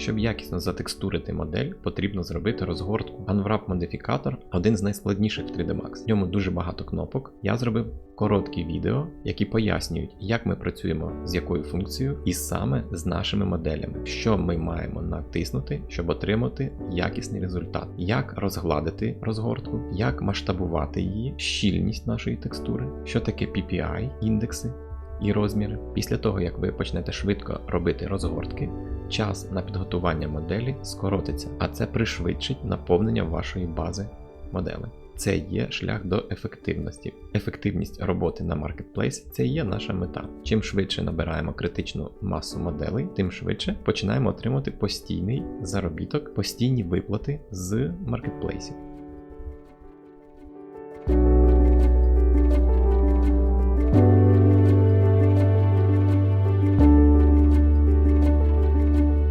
Щоб якісно затекстурити модель, потрібно зробити розгортку. Unwrap модифікатор один з найскладніших в 3D Max. В ньому дуже багато кнопок. Я зробив короткі відео, які пояснюють, як ми працюємо з якою функцією, і саме з нашими моделями, що ми маємо натиснути, щоб отримати якісний результат, як розгладити розгортку, як масштабувати її, щільність нашої текстури, що таке PPI, індекси і розміри. Після того, як ви почнете швидко робити розгортки, час на підготування моделі скоротиться, а це пришвидшить наповнення вашої бази моделей. Це є шлях до ефективності. Ефективність роботи на маркетплейсі це є наша мета. Чим швидше набираємо критичну масу моделей, тим швидше починаємо отримувати постійний заробіток, постійні виплати з маркетплейсів.